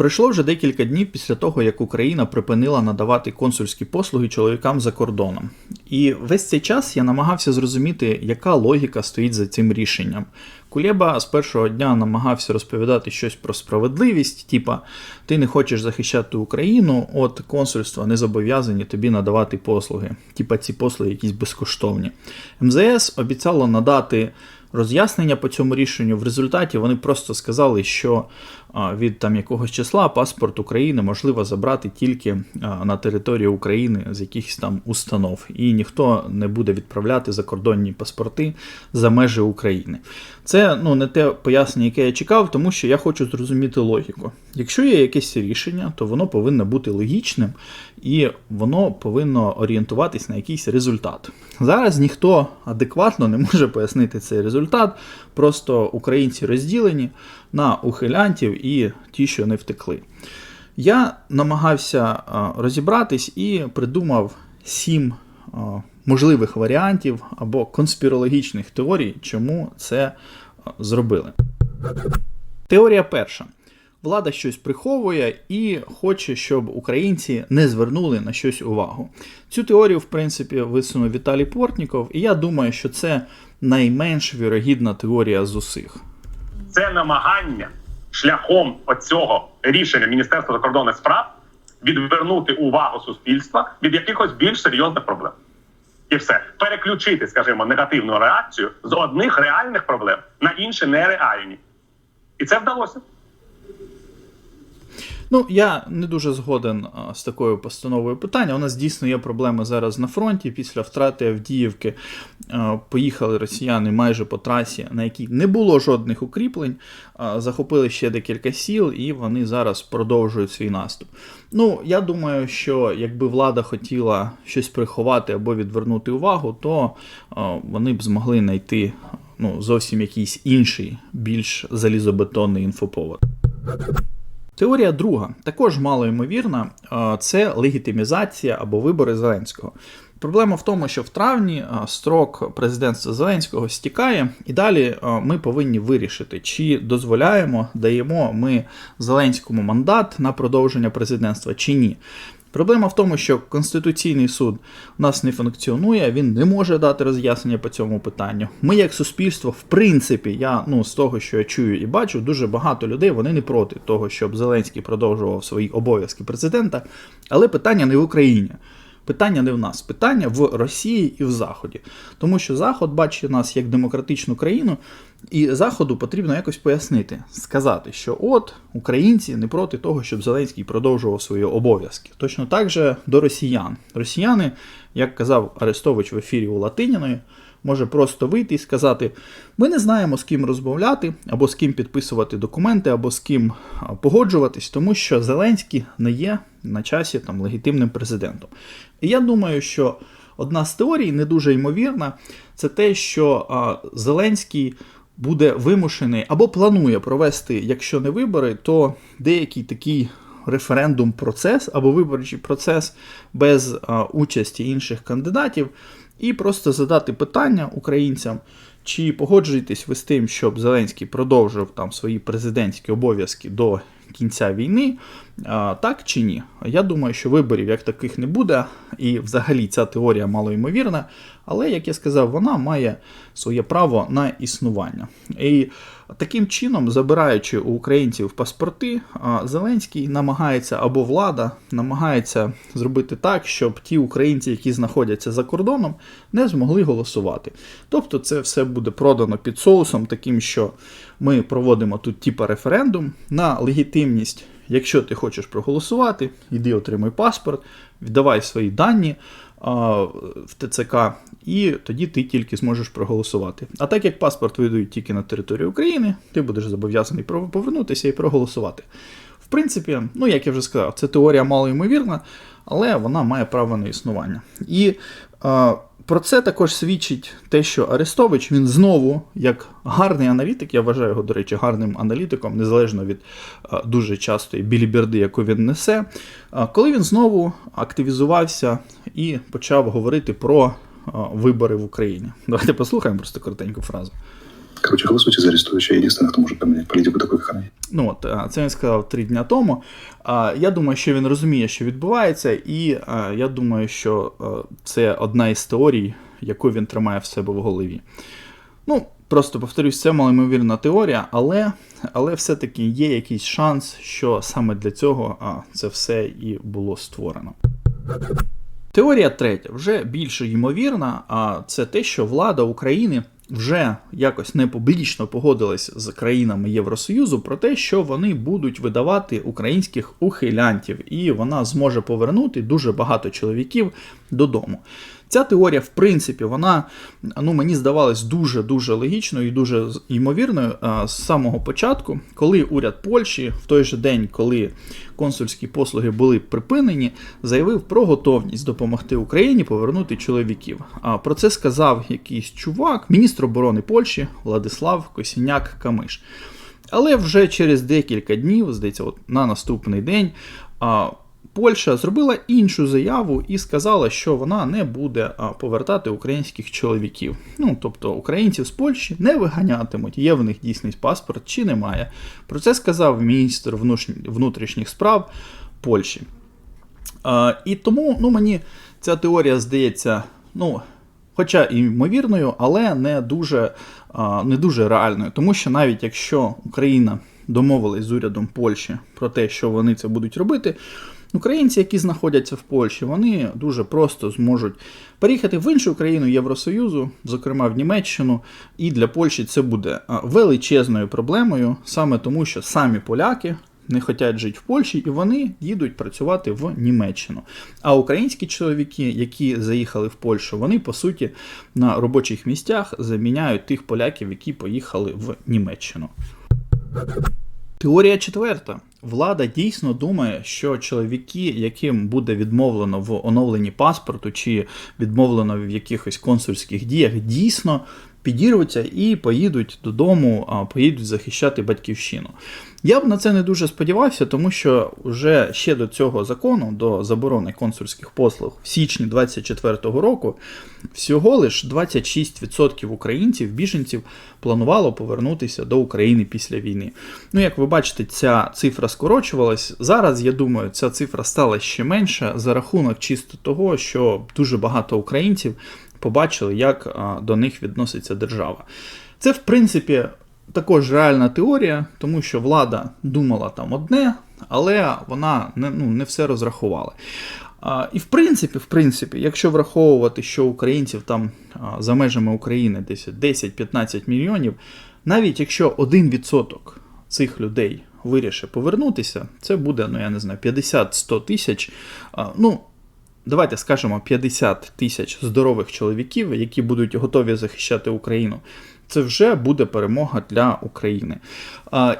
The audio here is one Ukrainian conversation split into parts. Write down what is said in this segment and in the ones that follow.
Пройшло вже декілька днів після того, як Україна припинила надавати консульські послуги чоловікам за кордоном. І весь цей час я намагався зрозуміти, яка логіка стоїть за цим рішенням. Кулєба з першого дня намагався розповідати щось про справедливість, типа ти не хочеш захищати Україну, от консульства не зобов'язані тобі надавати послуги. Типа ці послуги якісь безкоштовні. МЗС обіцяло надати роз'яснення по цьому рішенню. В результаті вони просто сказали, що від там якогось числа паспорт України можливо забрати тільки на території України з якихось там установ, і ніхто не буде відправляти закордонні паспорти за межі України. Це ну не те пояснення, яке я чекав, тому що я хочу зрозуміти логіку. Якщо є якесь рішення, то воно повинно бути логічним і воно повинно орієнтуватись на якийсь результат. Зараз ніхто адекватно не може пояснити цей результат. Просто українці розділені на ухилянтів і ті, що не втекли. Я намагався розібратись і придумав сім можливих варіантів або конспірологічних теорій, чому це зробили. Теорія перша. Влада щось приховує і хоче, щоб українці не звернули на щось увагу. Цю теорію, в принципі, висунув Віталій Портніков, і я думаю, що це найменш вірогідна теорія з усіх. це намагання шляхом оцього рішення Міністерства закордонних справ відвернути увагу суспільства від якихось більш серйозних проблем. І все переключити, скажімо, негативну реакцію з одних реальних проблем на інші нереальні. І це вдалося. Ну, я не дуже згоден з такою постановою питання. У нас дійсно є проблеми зараз на фронті. Після втрати Авдіївки поїхали росіяни майже по трасі, на якій не було жодних укріплень. Захопили ще декілька сіл, і вони зараз продовжують свій наступ. Ну, я думаю, що якби влада хотіла щось приховати або відвернути увагу, то вони б змогли знайти ну, зовсім якийсь інший, більш залізобетонний інфоповод. Теорія друга, також мало ймовірна, це легітимізація або вибори Зеленського. Проблема в тому, що в травні строк президентства Зеленського стікає, і далі ми повинні вирішити, чи дозволяємо, даємо ми Зеленському мандат на продовження президентства чи ні. Проблема в тому, що Конституційний суд у нас не функціонує, він не може дати роз'яснення по цьому питанню. Ми, як суспільство, в принципі, я ну з того, що я чую і бачу, дуже багато людей вони не проти того, щоб Зеленський продовжував свої обов'язки президента. Але питання не в Україні. Питання не в нас, питання в Росії і в Заході. Тому що Заход бачить нас як демократичну країну, і Заходу потрібно якось пояснити, сказати, що от українці не проти того, щоб Зеленський продовжував свої обов'язки. Точно так же до росіян. Росіяни, як казав Арестович в ефірі у Латиніної, може просто вийти і сказати: ми не знаємо, з ким розмовляти, або з ким підписувати документи, або з ким погоджуватись, тому що Зеленський не є на часі там легітимним президентом. І я думаю, що одна з теорій не дуже ймовірна, це те, що а, Зеленський. Буде вимушений або планує провести, якщо не вибори, то деякий такий референдум-процес або виборчий процес без а, участі інших кандидатів, і просто задати питання українцям, чи погоджуєтесь ви з тим, щоб Зеленський продовжив там свої президентські обов'язки до кінця війни, так чи ні? Я думаю, що виборів як таких не буде, і взагалі ця теорія малоймовірна, але, як я сказав, вона має своє право на існування. І таким чином, забираючи у українців паспорти, Зеленський намагається або влада намагається зробити так, щоб ті українці, які знаходяться за кордоном, не змогли голосувати. Тобто, це все буде продано під соусом, таким, що ми проводимо тут типа референдум на легітимність. Якщо ти хочеш проголосувати, йди отримай паспорт, віддавай свої дані в ТЦК, і тоді ти тільки зможеш проголосувати. А так як паспорт видають тільки на територію України, ти будеш зобов'язаний повернутися і проголосувати. В принципі, ну як я вже сказав, це теорія малоймовірна, але вона має право на існування. І про це також свідчить те, що Арестович він знову, як гарний аналітик, я вважаю його, до речі, гарним аналітиком, незалежно від дуже частої біліберди, яку він несе. Коли він знову активізувався і почав говорити про вибори в Україні. Давайте послухаємо просто коротеньку фразу. Короче, голосуйте за Арестовича. Единственный, кто может поменять политику такой, как она. Ну от це він сказав три дня тому. Я думаю, що він розуміє, що відбувається, і я думаю, що це одна із теорій, яку він тримає в себе в голові. Ну, просто повторюсь, це малоймовірна теорія, але, але все-таки є якийсь шанс, що саме для цього це все і було створено. Теорія третя, вже більш ймовірна, а це те, що влада України вже якось не публічно погодились з країнами Євросоюзу про те, що вони будуть видавати українських ухилянтів, і вона зможе повернути дуже багато чоловіків додому. Ця теорія, в принципі, вона ну, мені здавалась дуже-дуже логічною і дуже ймовірною з самого початку, коли уряд Польщі в той же день, коли консульські послуги були припинені, заявив про готовність допомогти Україні повернути чоловіків. А про це сказав якийсь чувак, міністр оборони Польщі Владислав Косіняк Камиш. Але вже через декілька днів, здається, от на наступний день, Польща зробила іншу заяву і сказала, що вона не буде повертати українських чоловіків. Ну, тобто українців з Польщі не виганятимуть, є в них дійсний паспорт чи немає. Про це сказав міністр внутрішніх справ Польщі. І тому ну, мені ця теорія здається, ну, хоча і ймовірною, але не дуже, не дуже реальною. Тому що навіть якщо Україна домовилась з урядом Польщі про те, що вони це будуть робити, українці, які знаходяться в Польщі, вони дуже просто зможуть переїхати в іншу країну Євросоюзу, зокрема в Німеччину, і для Польщі це буде величезною проблемою, саме тому, що самі поляки не хочуть жити в Польщі, і вони їдуть працювати в Німеччину. А українські чоловіки, які заїхали в Польщу, вони по суті на робочих місцях заміняють тих поляків, які поїхали в Німеччину. Теорія четверта. Влада дійсно думає, що чоловіки, яким буде відмовлено в оновленні паспорту чи відмовлено в якихось консульських діях, дійсно підірвуться і поїдуть додому, поїдуть захищати батьківщину. Я б на це не дуже сподівався, тому що вже ще до цього закону, до заборони консульських послуг в січні 2024 року, всього лиш 26% українців, біженців планувало повернутися до України після війни. Ну, як ви бачите, ця цифра скорочувалась. Зараз, я думаю, ця цифра стала ще менша за рахунок чисто того, що дуже багато українців побачили, як до них відноситься держава. Це, в принципі, також реальна теорія, тому що влада думала там одне, але вона не, ну, не все розрахувала. І в принципі, в принципі, якщо враховувати, що українців там за межами України десь 10-15 мільйонів, навіть якщо 1% цих людей вирішить повернутися, це буде, ну я не знаю, 50-100 тисяч. Ну, давайте скажемо 50 тисяч здорових чоловіків, які будуть готові захищати Україну. Це вже буде перемога для України.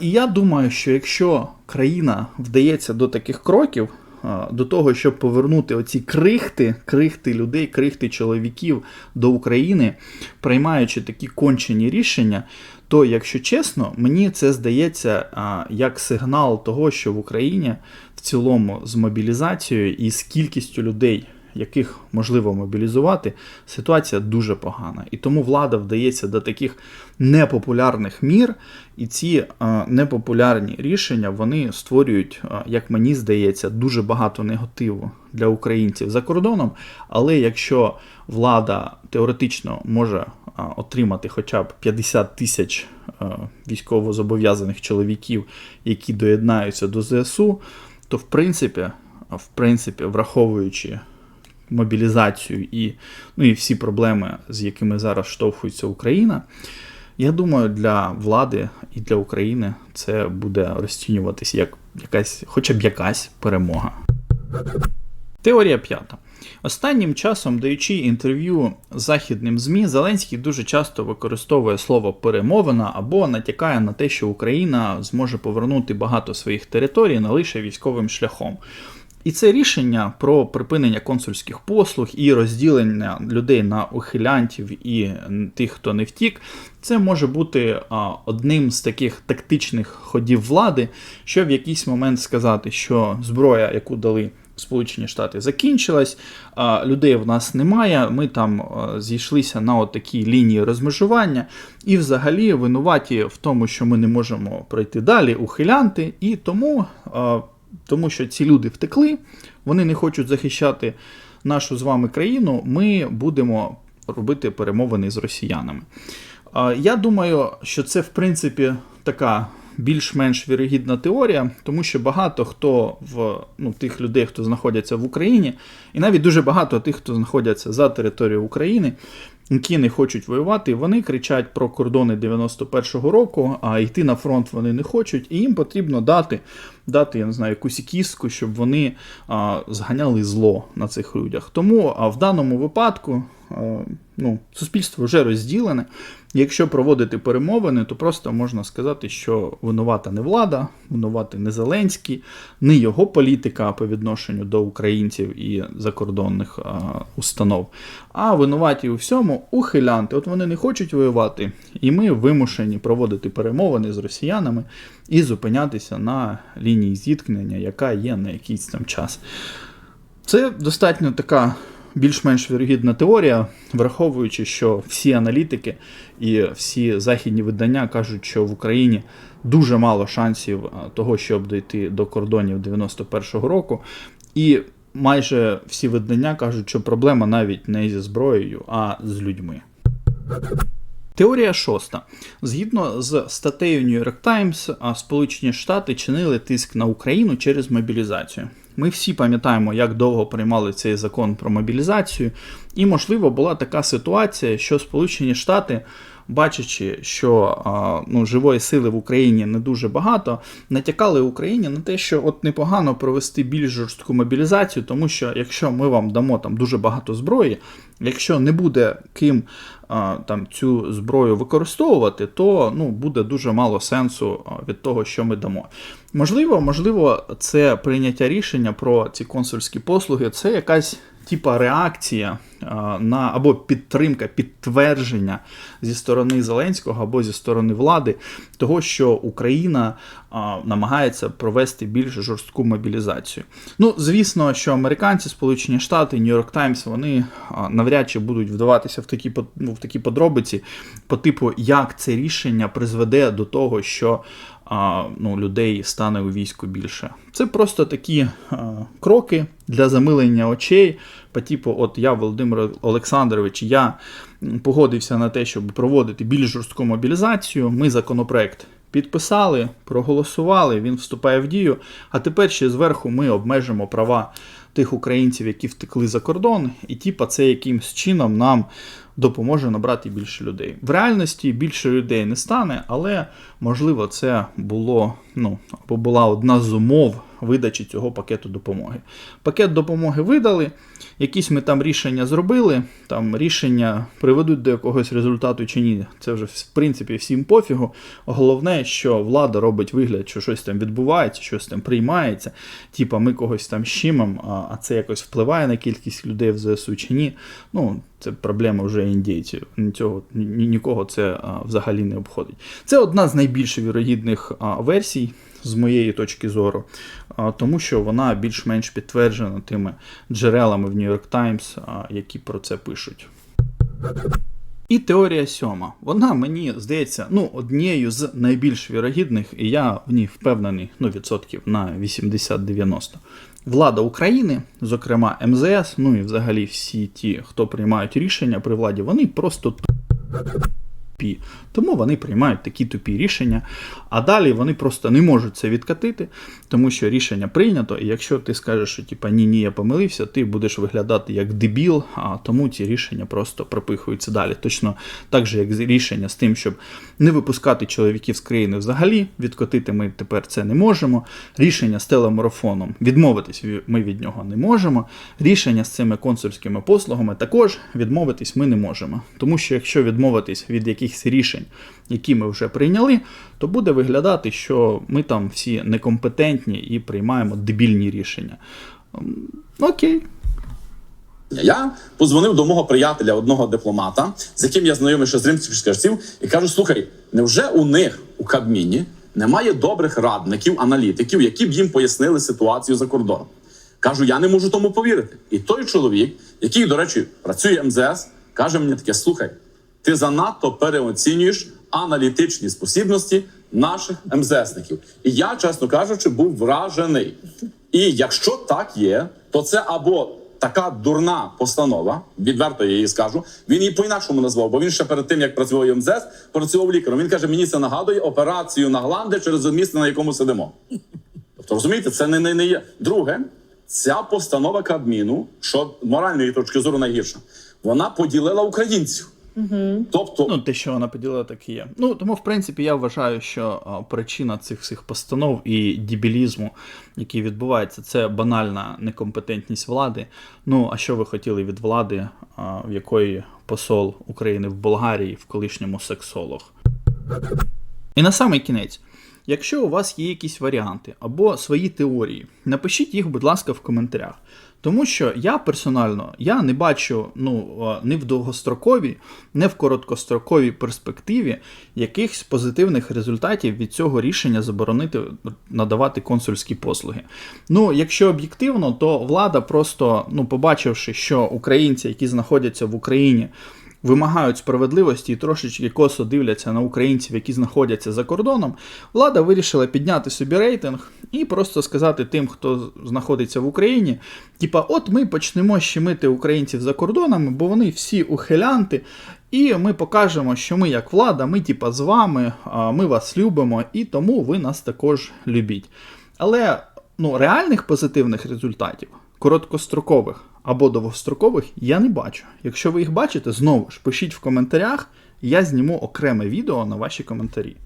І я думаю, що якщо країна вдається до таких кроків, до того, щоб повернути оці крихти, крихти людей, крихти чоловіків до України, приймаючи такі кончені рішення, то, якщо чесно, мені це здається як сигнал того, що в Україні в цілому з мобілізацією і з кількістю людей, яких можливо мобілізувати, ситуація дуже погана. І тому влада вдається до таких непопулярних мір, і ці непопулярні рішення вони створюють, як мені здається, дуже багато негативу для українців за кордоном. Але якщо влада теоретично може отримати хоча б 50 тисяч військовозобов'язаних чоловіків, які доєднаються до ЗСУ, то в принципі, в принципі, враховуючи мобілізацію і, ну, і всі проблеми, з якими зараз штовхується Україна, я думаю, для влади і для України це буде розцінюватися як якась, хоча б якась перемога. Теорія п'ята. Останнім часом, даючи інтерв'ю західним ЗМІ, Зеленський дуже часто використовує слово перемовина або натякає на те, що Україна зможе повернути багато своїх територій не лише військовим шляхом. І це рішення про припинення консульських послуг і розділення людей на ухилянтів і тих, хто не втік, це може бути одним з таких тактичних ходів влади, що в якийсь момент сказати, що зброя, яку дали Сполучені Штати закінчилась, людей в нас немає. Ми там зійшлися на такій лінії розмежування, і взагалі винуваті в тому, що ми не можемо пройти далі, ухилянти, і тому, тому що ці люди втекли, вони не хочуть захищати нашу з вами країну. Ми будемо робити перемовини з росіянами. Я думаю, що це в принципі така більш-менш вірогідна теорія, тому що багато хто в ну, тих людей, хто знаходяться в Україні, і навіть дуже багато тих, хто знаходяться за територією України, які не хочуть воювати, вони кричать про кордони 91-го року, а йти на фронт вони не хочуть, і їм потрібно дати, дати я не знаю, якусь кістку, щоб вони а, зганяли зло на цих людях. Тому а в даному випадку ну, суспільство вже розділене. Якщо проводити перемовини, то просто можна сказати, що винувата не влада, винувати не Зеленський, не його політика по відношенню до українців і закордонних а, установ, а винуваті у всьому ухилянти. От вони не хочуть воювати, і ми вимушені проводити перемовини з росіянами і зупинятися на лінії зіткнення, яка є на якийсь там час. Це достатньо така більш-менш вірогідна теорія, враховуючи, що всі аналітики і всі західні видання кажуть, що в Україні дуже мало шансів того, щоб дійти до кордонів 91-го року. І майже всі видання кажуть, що проблема навіть не зі зброєю, а з людьми. Теорія шоста. Згідно з статтею New York Times, Сполучені Штати чинили тиск на Україну через мобілізацію. Ми всі пам'ятаємо, як довго приймали цей закон про мобілізацію, і, можливо, була така ситуація, що Сполучені Штати, бачачи, що ну, живої сили в Україні не дуже багато, натякали Україні на те, що от непогано провести більш жорстку мобілізацію, тому що якщо ми вам дамо там дуже багато зброї, якщо не буде ким там цю зброю використовувати, то ну, буде дуже мало сенсу від того, що ми дамо. Можливо, можливо, це прийняття рішення про ці консульські послуги, це якась типа реакція а, на або підтримка, підтвердження зі сторони Зеленського або зі сторони влади того, що Україна а, намагається провести більш жорстку мобілізацію. Ну, звісно, що американці, Сполучені Штати, Нью-Йорк Таймс, вони а, навряд чи будуть вдаватися в такі ну, в такі подробиці по типу, як це рішення призведе до того, що ну, людей стане у війську більше. Це просто такі а, кроки для замилення очей. По типу, от я, Володимир Олександрович, я погодився на те, щоб проводити більш жорстку мобілізацію. Ми законопроект підписали, проголосували, він вступає в дію. А тепер ще зверху ми обмежимо права тих українців, які втекли за кордон, і типа це якимсь чином нам допоможе набрати більше людей. В реальності більше людей не стане, але можливо це було ну або була одна з умов видачі цього пакету допомоги. Пакет допомоги видали, якісь ми там рішення зробили. Там рішення приведуть до якогось результату чи ні. Це вже в принципі всім пофігу. Головне, що влада робить вигляд, що щось там відбувається, щось там приймається. Типа ми когось там щимем, а, а це якось впливає на кількість людей в ЗСУ чи ні. Ну, це проблема вже індійців. Нічого, нікого це а, взагалі не обходить. Це одна з найбільш вірогідних а, версій. З моєї точки зору, тому що вона більш-менш підтверджена тими джерелами в York Times, які про це пишуть. І теорія сьома. Вона мені здається ну, однією з найбільш вірогідних, і я в ній впевнений ну, відсотків на 80-90. Влада України, зокрема МЗС, ну і взагалі всі ті, хто приймають рішення при владі, вони просто тупі. Тому вони приймають такі тупі рішення, а далі вони просто не можуть це відкатити, тому що рішення прийнято, і якщо ти скажеш, що типа ні, ні, я помилився, ти будеш виглядати як дебіл, а тому ці рішення просто пропихуються далі. Точно так же, як рішення з тим, щоб не випускати чоловіків з країни взагалі, відкотити ми тепер це не можемо. Рішення з телемарафоном відмовитись ми від нього не можемо. Рішення з цими консульськими послугами також відмовитись ми не можемо. Тому що якщо відмовитись від якихось рішень, які ми вже прийняли, то буде виглядати, що ми там всі некомпетентні і приймаємо дебільні рішення. Окей. Я позвонив до мого приятеля, одного дипломата, з яким я знайомий ще з римських часів, і кажу: слухай, невже у них у Кабміні немає добрих радників, аналітиків, які б їм пояснили ситуацію за кордоном? Кажу, я не можу тому повірити. І той чоловік, який, до речі, працює МЗС, каже мені таке: слухай, ти занадто переоцінюєш аналітичні спосібності наших МЗСників. І я, чесно кажучи, був вражений. І якщо так є, то це або така дурна постанова, відверто я її скажу. Він її по-інакшому назвав, бо він ще перед тим, як працював в МЗС, працював лікарем. Він каже: мені це нагадує операцію на гланди через місце, на якому сидимо. Тобто, розумієте, це не, не, не є. Друге, ця постанова Кабміну, що моральної точки зору найгірша, вона поділила українців. Тобто, Ну, те, що вона поділила, так і є. Ну, тому, в принципі, я вважаю, що а, причина цих всіх постанов і дібілізму, який відбувається, це банальна некомпетентність влади. Ну, а що ви хотіли від влади, а, в якої посол України в Болгарії, в колишньому сексолог? І на самий кінець, якщо у вас є якісь варіанти або свої теорії, напишіть їх, будь ласка, в коментарях. Тому що я персонально я не бачу ну, е, ні в довгостроковій, ні в короткостроковій перспективі якихось позитивних результатів від цього рішення заборонити надавати консульські послуги. Ну, якщо об'єктивно, то влада просто, ну, побачивши, що українці, які знаходяться в Україні, вимагають справедливості і трошечки косо дивляться на українців, які знаходяться за кордоном, влада вирішила підняти собі рейтинг і просто сказати тим, хто знаходиться в Україні, типа, от ми почнемо щемити українців за кордонами, бо вони всі ухилянти. І ми покажемо, що ми як влада, ми типа з вами, ми вас любимо, і тому ви нас також любіть. Але ну, реальних позитивних результатів, короткострокових або довгострокових, я не бачу. Якщо ви їх бачите, знову ж пишіть в коментарях, я зніму окреме відео на ваші коментарі.